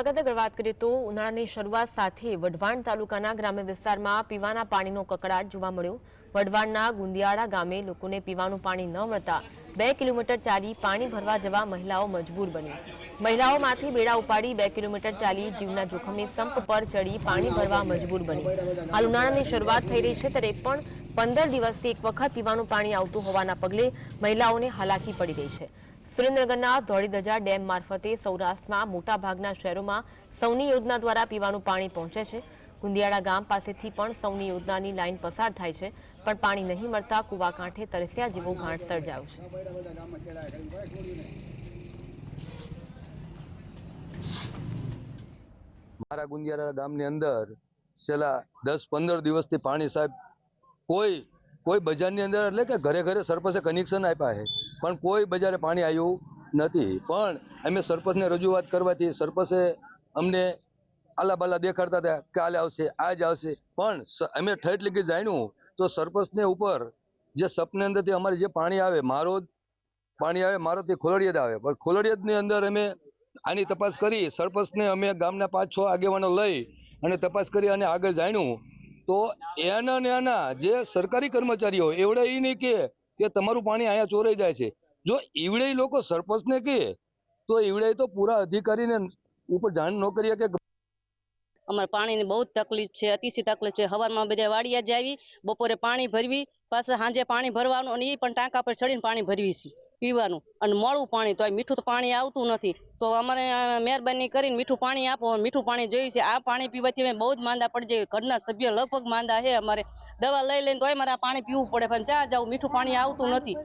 અગર વાત કરીએ તો ઉનાળાની શરૂઆત સાથે વઢવાણ તાલુકાના ગ્રામ્ય વિસ્તારમાં પીવાના પાણીનો કકડાટ જોવા મળ્યો. વઢવાણના ગુંદિયાળા ગામે લોકોને પીવાનું પાણી ન મળતા બે કિલોમીટર ચાલી પાણી ભરવા જવા મહિલાઓ મજબૂર બની. મહિલાઓમાંથી બેડા ઉપાડી બે કિલોમીટર ચાલી જીવના જોખમે સંપ પર ચડી પાણી ભરવા મજબૂર બની. હાલ ઉનાળાની શરૂઆત થઈ રહી છે ત્યારે પણ પંદર દિવસથી એક વખત પીવાનું પાણી આવતું હોવાના પગલે મહિલાઓને હાલાકી પડી રહી છે. સુરેન્દ્રનગરના ધોળીધજા ડેમ મારફતે સૌરાષ્ટ્રમાં મોટાભાગના શહેરોમાં સૌની યોજના દ્વારા પીવાનું પાણી પહોંચે છે. ગુંદિયાળા ગામ પાસેથી પણ સૌની યોજનાની લાઇન પસાર થાય છે, પણ પાણી નહીં મળતા કુવા કાંઠે તરસ્યા જેવો ઘાટ સર્જાયો છે. મારા ગુંદિયારા ગામની અંદર છેલ્લા દસ પંદર દિવસથી પાણી સાહેબ કોઈ કોઈ બજારની અંદર એટલે કે ઘરે ઘરે સરપંચે કનેક્શન આપ્યા છે. પણ કોઈ બજારે પાણી આવ્યું નથી. પણ અમે સરપંચને રજૂઆત કરવાથી સરપંચે અમને આલા બાલા દેખાડતા હતા કાલે આવશે આજ આવશે. પણ અમે ઠેઠ લગી જાણ્યું તો સરપંચને ઉપર જે સપને અંદરથી અમારે જે પાણી આવે, મારો પાણી આવે, મારો તે ખોલડિયાદ આવે. પણ ખોલડિયાદની અંદર અમે આની તપાસ કરી, સરપંચને અમે ગામના પાંચ છ આગેવાનો લઈ અને તપાસ કરી અને આગળ જાણ્યું તો એના ને એના જે સરકારી કર્મચારીઓ, એવડે એ નહીં કે કે તમારું પાણી અહીંયા ચોરાઈ જાય છે. જો એવડે લોકો સરપંચને કહે તો એવડે તો પૂરા અધિકારીને ઉપર જાણ ન કરીએ કે અમારે પાણીની બહુ તકલીફ છે, અતિશય તકલીફ છે. સવારમાં બધા વાડિયા જ આવી, બપોરે પાણી ભરવી, પાછા સાંજે પાણી ભરવાનું અને એ પણ ટાંકા પર ચડીને પાણી ભરવી છે. પીવાનું. અને મોળું પાણી તો મીઠું પાણી આવતું નથી. તો અમારે મહેરબાની કરીને મીઠું પાણી આપો. મીઠું પાણી જોઈએ છે આ પાણી પીવાથી અમે બહુ જ માંદા પડી જઈએ. ઘરના સભ્ય લગભગ માંદા છે અમારે. દવા લઈ લઈને તોય મારે પાણી પીવું પડે. પણ ચા જાવ મીઠું પાણી આવતું નથી.